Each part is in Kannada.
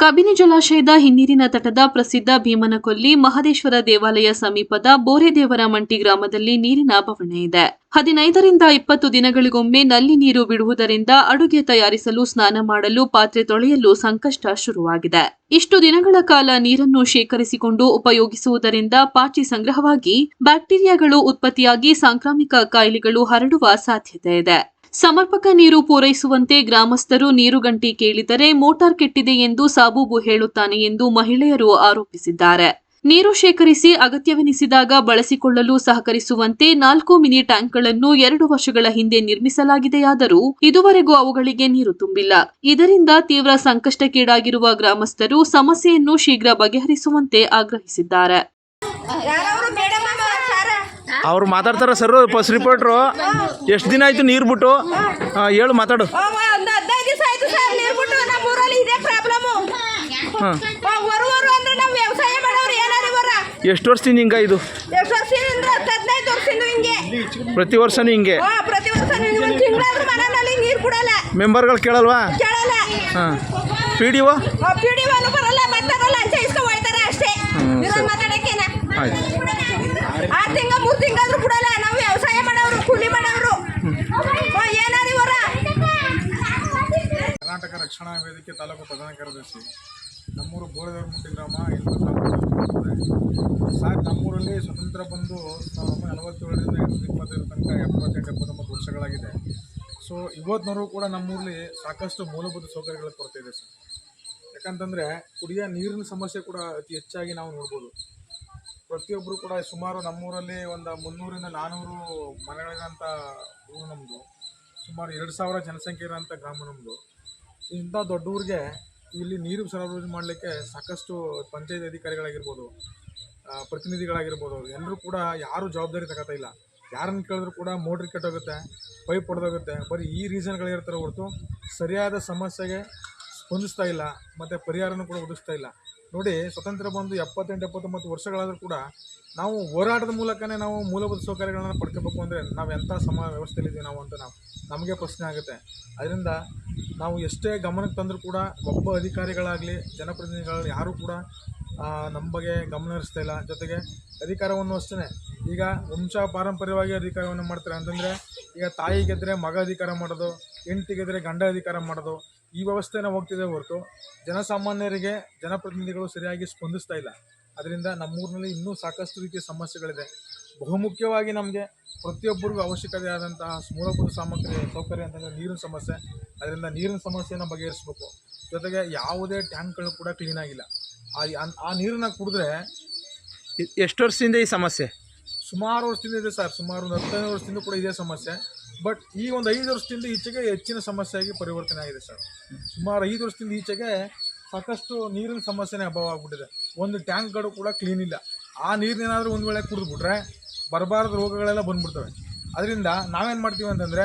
ಕಬಿನಿ ಜಲಾಶಯದ ಹಿನ್ನೀರಿನ ತಟದ ಪ್ರಸಿದ್ಧ ಭೀಮನಕೊಲ್ಲಿ ಮಹದೇಶ್ವರ ದೇವಾಲಯ ಸಮೀಪದ ಬೋರೆದೇವರ ಮಂಟಿ ಗ್ರಾಮದಲ್ಲಿ ನೀರಿನ ಬವಣೆ ಇದೆ. ಹದಿನೈದರಿಂದ ಇಪ್ಪತ್ತು ದಿನಗಳಿಗೊಮ್ಮೆ ನಲ್ಲಿ ನೀರು ಬಿಡುವುದರಿಂದ ಅಡುಗೆ ತಯಾರಿಸಲು ಸ್ನಾನ ಮಾಡಲು ಪಾತ್ರೆ ತೊಳೆಯಲು ಸಂಕಷ್ಟ ಶುರುವಾಗಿದೆ. ಇಷ್ಟು ದಿನಗಳ ಕಾಲ ನೀರನ್ನು ಶೇಖರಿಸಿಕೊಂಡು ಉಪಯೋಗಿಸುವುದರಿಂದ ಪಾಚಿ ಸಂಗ್ರಹವಾಗಿ ಬ್ಯಾಕ್ಟೀರಿಯಾಗಳು ಉತ್ಪತ್ತಿಯಾಗಿ ಸಾಂಕ್ರಾಮಿಕ ಕಾಯಿಲೆಗಳು ಹರಡುವ ಸಾಧ್ಯತೆ ಇದೆ. ಸಮರ್ಪಕ ನೀರು ಪೂರೈಸುವಂತೆ ಗ್ರಾಮಸ್ಥರು ನೀರುಗಂಟಿ ಕೇಳಿದರೆ ಮೋಟಾರ್ ಕೆಟ್ಟಿದೆ ಎಂದು ಸಾಬೂಬು ಹೇಳುತ್ತಾನೆ ಎಂದು ಮಹಿಳೆಯರು ಆರೋಪಿಸಿದ್ದಾರೆ. ನೀರು ಶೇಖರಿಸಿ ಅಗತ್ಯವೆನಿಸಿದಾಗ ಬಳಸಿಕೊಳ್ಳಲು ಸಹಕರಿಸುವಂತೆ ನಾಲ್ಕು ಮಿನಿ ಟ್ಯಾಂಕ್ಗಳನ್ನು ಎರಡು ವರ್ಷಗಳ ಹಿಂದೆ ನಿರ್ಮಿಸಲಾಗಿದೆಯಾದರೂ ಇದುವರೆಗೂ ಅವುಗಳಿಗೆ ನೀರು ತುಂಬಿಲ್ಲ. ಇದರಿಂದ ತೀವ್ರ ಸಂಕಷ್ಟಕ್ಕೀಡಾಗಿರುವ ಗ್ರಾಮಸ್ಥರು ಸಮಸ್ಯೆಯನ್ನು ಶೀಘ್ರ ಬಗೆಹರಿಸುವಂತೆ ಆಗ್ರಹಿಸಿದ್ದಾರೆ. ಅವ್ರು ಮಾತಾಡ್ತಾರ ಸರ್ ಪಸ್ ರಿಪೋರ್ಟ್ರು ಎಷ್ಟು ದಿನ ಆಯ್ತು ನೀರು ಬಿಟ್ಟು? ಹೇಳು ಮಾತಾಡು. ಒಂದು ಹದಿನೈದು ದಿವಸ ಆಯ್ತು ಸರ್ ನೀರು ಬಿಟ್ಟು ನಮ್ಮ ಊರಲ್ಲಿ ಇದೇ ಪ್ರಾಬ್ಲಮ್ಮು ಹಾಂ. ವರು ವರು ಅಂದ್ರೆ ನಾವು ವ್ಯವಸಾಯ ಮಾಡೋರು ಏನಾರು ಬರ ಎಷ್ಟು ವರ್ಷದಿಂದ ಹಿಂಗ ಇದು? ಎಷ್ಟು ವರ್ಷದಿಂದ? ಹತ್ತು ಹದಿನೈದು ವರ್ಷದಿಂದ ಹಿಂಗೆ. ಪ್ರತಿ ವರ್ಷನೂ ಹಿಂಗೆ? ಹಾ ಪ್ರತಿ ವರ್ಷ ನೀವು ಒಂದು ತಿಂಗಳಾದ್ರೂ ಮನೆಯಲ್ಲಿ ನೀರು ಬಿಡಲ್ಲ. ಮೆಂಬರ್ಗಳು ಕೇಳಲ್ವಾ? ಕೇಳಲ್ಲ. ಹಾಂ. P D O P D O ಬರಲ್ಲ ಮಾತಾಡಲ್ಲ ಹೋಯ್ತಾರೆ ಅಷ್ಟೇ. ಮಾತಾಡಕ್ಕೇನ? ಆಯ್ತು. ಆರು ತಿಂಗ ಮೂರು ತಿಂಗಳಾದ್ರೂ ಬಿಡಲ್ಲ ನಾವು ವ್ಯವಸಾಯ ಮಾಡೋರು, ಕೂಲಿ ಮಾಡೋರು. ಏನಾರು ಇವರ ಕರ್ನಾಟಕ ರಕ್ಷಣಾ ವೇದಿಕೆ ತಾಲೂಕು ಪ್ರಧಾನ ಕಾರ್ಯದರ್ಶಿ. ನಮ್ಮೂರು ಬೋಳದವರಮುಟ್ಟಿ ಗ್ರಾಮ ಎಂಟು ತಾಲೂಕು ಸರ್ ನಮ್ಮೂರಲ್ಲಿ ಸ್ವತಂತ್ರ ಬಂದು ನಲವತ್ತೇಳರಿಂದ ಎರಡು ಇಪ್ಪತ್ತೈದು ತನಕ ಎಪ್ಪತ್ತೆಂಟು ಎಪ್ಪತ್ತೊಂಬತ್ತು ವರ್ಷಗಳಾಗಿದೆ. ಸೊ ಇವತ್ತಿನವರೆಗೂ ಕೂಡ ನಮ್ಮೂರಲ್ಲಿ ಸಾಕಷ್ಟು ಮೂಲಭೂತ ಸೌಕರ್ಯಗಳ ಕೊರತೆ ಇದೆ, ಸರ್. ಯಾಕಂತಂದರೆ ಕುಡಿಯೋ ನೀರಿನ ಸಮಸ್ಯೆ ಕೂಡ ಅತಿ ಹೆಚ್ಚಾಗಿ ನಾವು ನೋಡ್ಬೋದು. ಪ್ರತಿಯೊಬ್ಬರು ಕೂಡ ಸುಮಾರು ನಮ್ಮೂರಲ್ಲಿ ಒಂದು ಮುನ್ನೂರಿಂದ ನಾನ್ನೂರು ಮನೆಗಳಿರೋಂಥ ಊರು ನಮ್ಮದು ಸುಮಾರು ಎರಡು ಸಾವಿರ ಜನಸಂಖ್ಯೆ ಇರೋಂಥ ಗ್ರಾಮ ನಮ್ಮದು ಇಂಥ ದೊಡ್ಡ ಊರಿಗೆ ಇಲ್ಲಿ ನೀರು ಸರಬರಾಜು ಮಾಡಲಿಕ್ಕೆ ಸಾಕಷ್ಟು ಪಂಚಾಯತ್ ಅಧಿಕಾರಿಗಳಾಗಿರ್ಬೋದು ಪ್ರತಿನಿಧಿಗಳಾಗಿರ್ಬೋದು ಎಲ್ಲರೂ ಕೂಡ ಯಾರೂ ಜವಾಬ್ದಾರಿ ತಗೋತಾ ಇಲ್ಲ. ಯಾರನ್ನು ಕೇಳಿದ್ರು ಕೂಡ ಮೋಟ್ರ್ ಕೆಟ್ಟೋಗುತ್ತೆ, ಪೈಪ್ ಹೊಡೆದೋಗುತ್ತೆ ಬರೀ ಈ ರೀಸನ್ಗಳಿರ್ತಾರೆ ಹೊರತು ಸರಿಯಾದ ಸಮಸ್ಯೆಗೆ ಸ್ಪಂದಿಸ್ತಾ ಇಲ್ಲ, ಮತ್ತು ಪರಿಹಾರನೂ ಕೂಡ ಒದಗಿಸ್ತಾ ಇಲ್ಲ. ನೋಡಿ, ಸ್ವತಂತ್ರ ಬಂದು ಎಪ್ಪತ್ತೆಂಟು, ಎಪ್ಪತ್ತೊಂಬತ್ತು ವರ್ಷಗಳಾದರೂ ಕೂಡ ನಾವು ಹೋರಾಟದ ಮೂಲಕನೇ ನಾವು ಮೂಲಭೂತ ಸೌಕರ್ಯಗಳನ್ನು ಪಡ್ಕೋಬೇಕು ಅಂದರೆ ನಾವು ಎಂಥ ಸಮ ವ್ಯವಸ್ಥೆಯಲ್ಲಿದ್ದೀವಿ ನಾವು ಅಂತ ನಾವು, ನಮಗೆ ಪ್ರಶ್ನೆ ಆಗುತ್ತೆ. ಅದರಿಂದ ನಾವು ಎಷ್ಟೇ ಗಮನಕ್ಕೆ ತಂದರೂ ಕೂಡ ಒಬ್ಬ ಅಧಿಕಾರಿಗಳಾಗಲಿ, ಜನಪ್ರತಿನಿಧಿಗಳಾಗಲಿ, ಯಾರೂ ಕೂಡ ನಮ್ಮ ಬಗ್ಗೆ ಗಮನ ಹರಿಸ್ತಾ ಇಲ್ಲ. ಜೊತೆಗೆ ಅಧಿಕಾರವನ್ನು ಅಷ್ಟೇ ಈಗ ವಂಶ ಪಾರಂಪರ್ಯವಾಗಿ ಅಧಿಕಾರವನ್ನು ಮಾಡ್ತಾರೆ ಅಂತಂದರೆ, ಈಗ ತಾಯಿ ಗೆದ್ದರೆ ಮಗ ಅಧಿಕಾರ ಮಾಡೋದು, ಹೆಂಡತಿ ಗೆದ್ದರೆ ಗಂಡ ಅಧಿಕಾರ ಮಾಡೋದು ಈ ವ್ಯವಸ್ಥೆನ ಹೋಗ್ತಿದೆ ಹೊರತು ಜನಸಾಮಾನ್ಯರಿಗೆ ಜನಪ್ರತಿನಿಧಿಗಳು ಸರಿಯಾಗಿ ಸ್ಪಂದಿಸ್ತಾ ಇಲ್ಲ. ಅದರಿಂದ ನಮ್ಮೂರಿನಲ್ಲಿ ಇನ್ನೂ ಸಾಕಷ್ಟು ರೀತಿಯ ಸಮಸ್ಯೆಗಳಿದೆ. ಬಹುಮುಖ್ಯವಾಗಿ ನಮಗೆ ಪ್ರತಿಯೊಬ್ಬರಿಗೂ ಅವಶ್ಯಕತೆ ಆದಂತಹ ಮೂಲಭೂತ ಸಾಮಗ್ರಿ ಸೌಕರ್ಯ ಅಂತಂದರೆ ನೀರಿನ ಸಮಸ್ಯೆ. ಅದರಿಂದ ನೀರಿನ ಸಮಸ್ಯೆಯನ್ನು ಬಗೆಹರಿಸಬೇಕು. ಜೊತೆಗೆ ಯಾವುದೇ ಟ್ಯಾಂಕ್ಗಳು ಕೂಡ ಕ್ಲೀನ್ ಆಗಿಲ್ಲ. ಆ ಆ ನೀರನ್ನು ಕುಡಿದ್ರೆ ಎಷ್ಟು ವರ್ಷದಿಂದ ಈ ಸಮಸ್ಯೆ? ಸುಮಾರು ವರ್ಷದಿಂದ ಇದೆ ಸರ್. ಸುಮಾರು ಒಂದು ಹತ್ತೈದು ವರ್ಷದಿಂದ ಕೂಡ ಇದೇ ಸಮಸ್ಯೆ. ಬಟ್ ಈ ಒಂದು ಐದು ವರ್ಷದಿಂದ ಈಚೆಗೆ ಹೆಚ್ಚಿನ ಸಮಸ್ಯೆಯಾಗಿ ಪರಿವರ್ತನೆ ಆಗಿದೆ ಸರ್. ಸುಮಾರು ಐದು ವರ್ಷದಿಂದ ಈಚೆಗೆ ಸಾಕಷ್ಟು ನೀರಿನ ಸಮಸ್ಯೆನೇ ಅಭಾವ ಆಗ್ಬಿಟ್ಟಿದೆ. ಒಂದು ಟ್ಯಾಂಕ್ಗಳು ಕೂಡ ಕ್ಲೀನ್ ಇಲ್ಲ. ಆ ನೀರನ್ನೇನಾದರೂ ಒಂದು ವೇಳೆ ಕುಡಿದ್ಬಿಟ್ರೆ ಬರಬಾರದ ರೋಗಗಳೆಲ್ಲ ಬಂದ್ಬಿಡ್ತವೆ. ಅದರಿಂದ ನಾವೇನು ಮಾಡ್ತೀವಿ ಅಂತಂದರೆ,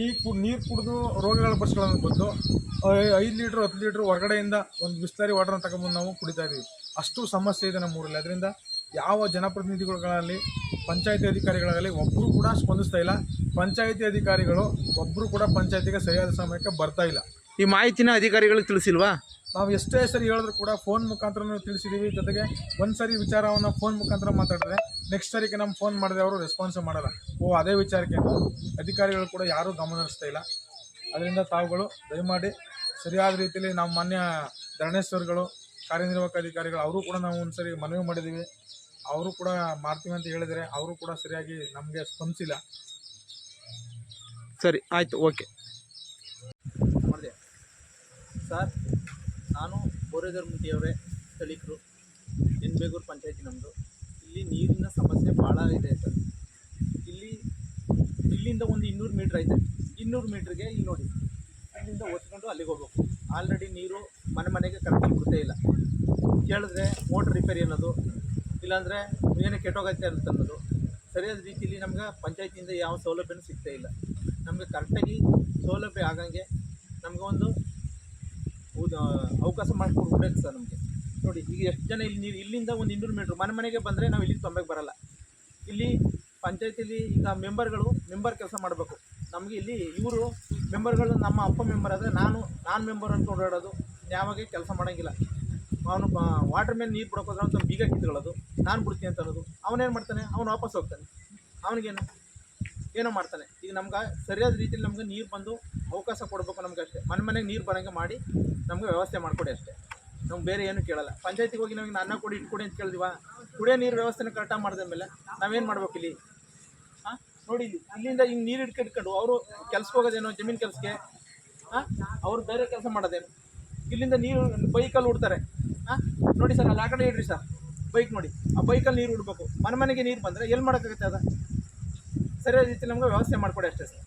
ಈ ಕು, ನೀರು ಕುಡಿದು ರೋಗಗಳ ಬಸ್ಗಳನ್ನು ಬಂದು ಐದು ಲೀಟ್ರ್, ಹತ್ತು ಲೀಟ್ರ್ ಹೊರಗಡೆಯಿಂದ ಒಂದು ಬಿಸ್ಲರಿ ವಾಟರ್ನ ತಗೊಂಬಂದು ನಾವು ಕುಡಿತಾ ಇದ್ದೀವಿ ಅಷ್ಟು ಸಮಸ್ಯೆ ಇದೆ ನಮ್ಮ ಊರಲ್ಲಿ. ಅದರಿಂದ ಯಾವ ಜನಪ್ರತಿನಿಧಿಗಳಲ್ಲಿ ಪಂಚಾಯತಿ ಅಧಿಕಾರಿಗಳಲ್ಲಿ ಒಬ್ಬರು ಕೂಡ ಸ್ಪಂದಿಸ್ತಾ ಇಲ್ಲ. ಪಂಚಾಯತಿ ಅಧಿಕಾರಿಗಳು ಒಬ್ಬರು ಕೂಡ ಪಂಚಾಯತಿಗೆ ಸರಿಯಾದ ಸಮಯಕ್ಕೆ ಬರ್ತಾ ಇಲ್ಲ. ಈ ಮಾಹಿತಿನ ಅಧಿಕಾರಿಗಳಿಗೆ ತಿಳಿಸಿಲ್ವಾ? ನಾವು ಎಷ್ಟೇ ಸರಿ ಹೇಳಿದ್ರು ಕೂಡ ಫೋನ್ ಮುಖಾಂತರ ತಿಳಿಸಿದ್ದೀವಿ ಜೊತೆಗೆ ಒಂದು ಸರಿ ವಿಚಾರವನ್ನು ಫೋನ್ ಮುಖಾಂತರ ಮಾತಾಡಿದ್ರೆ ನೆಕ್ಸ್ಟ್ ಸರಿಗೆ ನಮ್ಮ ಫೋನ್ ಮಾಡಿದ್ರೆ ಅವರು ರೆಸ್ಪಾನ್ಸ್ ಮಾಡಲ್ಲ. ಓ ಅದೇ ವಿಚಾರಕ್ಕೆ ಅಧಿಕಾರಿಗಳು ಕೂಡ ಯಾರೂ ಗಮನ ಹರಿಸ್ತಾ ಇಲ್ಲ. ಅದರಿಂದ ತಾವುಗಳು ದಯಮಾಡಿ ಸರಿಯಾದ ರೀತಿಯಲ್ಲಿ ನಮ್ಮ ಮಾನ್ಯ ಧರಣೇಶ್ವರ್ಗಳು ಕಾರ್ಯನಿರ್ವಾಹಕ ಅಧಿಕಾರಿಗಳು ಅವರು ಕೂಡ ನಾವು ಒಂದು ಸರಿ ಮನವಿ ಮಾಡಿದ್ದೀವಿ ಅವರು ಕೂಡ ಮಾಡ್ತೀವಿ ಅಂತ ಹೇಳಿದರೆ ಅವರು ಕೂಡ ಸರಿಯಾಗಿ ನಮಗೆ ಸ್ಪಂದಿಸಿಲ್ಲ. ಸರಿ ಆಯಿತು ಓಕೆ. ಸರ್ ನಾನು ಬೋರೇದರ್ ಮುಂಡಿಯವರೇ ಸ್ಥಳೀಕರು. ಎನ್ಬೇಗೂರು ಪಂಚಾಯತಿ ನಮ್ಮದು ಇಲ್ಲಿ ನೀರಿನ ಸಮಸ್ಯೆ ಭಾಳ ಇದೆ ಸರ್. ಇಲ್ಲಿ ಇಲ್ಲಿಂದ ಒಂದು ಇನ್ನೂರು ಮೀಟ್ರ್ ಐತೆ. ಇನ್ನೂರು ಮೀಟ್ರಿಗೆ ಇಲ್ಲಿ ನೋಡಿ. ಇಲ್ಲಿಂದ ಒತ್ಕೊಂಡು ಅಲ್ಲಿಗೆ ಹೋಗ್ಬೇಕು. ಆಲ್ರೆಡಿ ನೀರು ಮನೆ ಮನೆಗೆ ಕರೆಕ್ಟಾಗಿ ಗೊತ್ತೇ ಇಲ್ಲ. ಕೇಳಿದ್ರೆ ಮೋಟ್ರ್ ರಿಪೇರಿ ಅನ್ನೋದು ಇಲ್ಲಾಂದರೆ ಏನು ಕೆಟ್ಟೋಗೈತೆ ಅಂತ ಅನ್ನೋದು. ಸರಿಯಾದ ರೀತಿಯಲ್ಲಿ ನಮ್ಗೆ ಪಂಚಾಯತಿಯಿಂದ ಯಾವ ಸೌಲಭ್ಯನೂ ಸಿಗ್ತಾ ಇಲ್ಲ. ನಮಗೆ ಕರೆಕ್ಟಾಗಿ ಸೌಲಭ್ಯ ಆಗಂಗೆ ನಮ್ಗೆ ಒಂದು ಅವಕಾಶ ಮಾಡಿಕೊಡ್ಬೇಕು ಸರ್ ನಮಗೆ. ನೋಡಿ, ಈಗ ಎಷ್ಟು ಜನ ಇಲ್ಲಿ ನೀವು ಇಲ್ಲಿಂದ ಒಂದು ಇನ್ನೂರು ಮೀಟ್ರ್ ಮನೆ ಮನೆಗೆ ಬಂದರೆ ನಾವು ಇಲ್ಲಿಗೆ ತೊಂಬೆಗೆ ಬರಲ್ಲ. ಇಲ್ಲಿ ಪಂಚಾಯತಿಲಿ ಈಗ ಮೆಂಬರ್ಗಳು ಮೆಂಬರ್ ಕೆಲಸ ಮಾಡಬೇಕು. ನಮಗೆ ಇಲ್ಲಿ ಇವರು ಮೆಂಬರ್ಗಳು ನಮ್ಮ ಅಪ್ಪ ಮೆಂಬರ್ ಆದರೆ ನಾನು ನಾನು ಮೆಂಬರ್ ಅಂತ ಓಡಾಡೋದು ಯಾವಾಗೇ ಕೆಲಸ ಮಾಡೋಂಗಿಲ್ಲ. ಅವನು ವಾಟರ್ ಮೇಲೆ ನೀರು ಬಿಡೋಕ್ಕೋದ್ರೆ ಬೀಗ ಕಿತ್ಕೊಳ್ಳೋದು ನಾನು ಬಿಡ್ತೀನಿ ಅಂತ ಅನ್ನೋದು. ಅವನೇನು ಮಾಡ್ತಾನೆ? ಅವನು ವಾಪಸ್ ಹೋಗ್ತಾನೆ. ಅವನಿಗೇನು? ಏನೋ ಮಾಡ್ತಾನೆ. ಈಗ ನಮ್ಗೆ ಸರಿಯಾದ ರೀತಿಯಲ್ಲಿ ನಮ್ಗೆ ನೀರು ಬಂದು ಅವಕಾಶ ಕೊಡಬೇಕು ನಮ್ಗೆ ಅಷ್ಟೇ. ಮನೆ ಮನೆಗೆ ನೀರು ಬರೋಂಗೆ ಮಾಡಿ ನಮಗೆ ವ್ಯವಸ್ಥೆ ಮಾಡಿಕೊಡಿ ಅಷ್ಟೇ. ನಮ್ಗೆ ಬೇರೆ ಏನು ಕೇಳಲ್ಲ. ಪಂಚಾಯತಿಗೆ ಹೋಗಿ ನಮಗೆ ಅನ್ನ ಕೊಡಿ ಇಟ್ಕೊಡಿ ಅಂತ ಕೇಳಿದಿವ? ಕುಡಿಯೋ ನೀರು ವ್ಯವಸ್ಥೆನ ಕರೆಕ್ಟಾಗಿ ಮಾಡಿದ ಮೇಲೆ ನಾವೇನು ಮಾಡ್ಬೇಕು ಇಲ್ಲಿ? ಹಾಂ ನೋಡಿ ಇಲ್ಲಿ ಇಲ್ಲಿಂದ ಹಿಂಗೆ ನೀರು ಇಟ್ಕೊಂಡು ಅವರು ಕೆಲ್ಸಕ್ಕೆ ಹೋಗೋದೇನೋ, ಜಮೀನು ಕೆಲಸಕ್ಕೆ ಹಾಂ ಅವ್ರು ಬೇರೆ ಕೆಲಸ ಮಾಡೋದೇನು. ಇಲ್ಲಿಂದ ನೀರು ಬೈಕಲ್ಲಿ ಉಡ್ತಾರೆ ಹಾಂ ನೋಡಿ ಸರ್ ಅಲ್ಲಿ ಆ ಕಡೆ ಇಡ್ರಿ ಸರ್. ಬೈಕ್ ನೋಡಿ. ಆ ಬೈಕಲ್ಲಿ ನೀರು ಇಡಬೇಕು ಮನೆ ಮನೆಗೆ ನೀರು ಬಂದರೆ ಎಲ್ಲಿ ಮಾಡೋಕ್ಕಾಗುತ್ತೆ ಅದು? ಸರಿಯಾದ ರೀತಿ ನಮಗೆ ವ್ಯವಸ್ಥೆ ಮಾಡಿಕೊಡಿ ಅಷ್ಟೇ ಸರ್.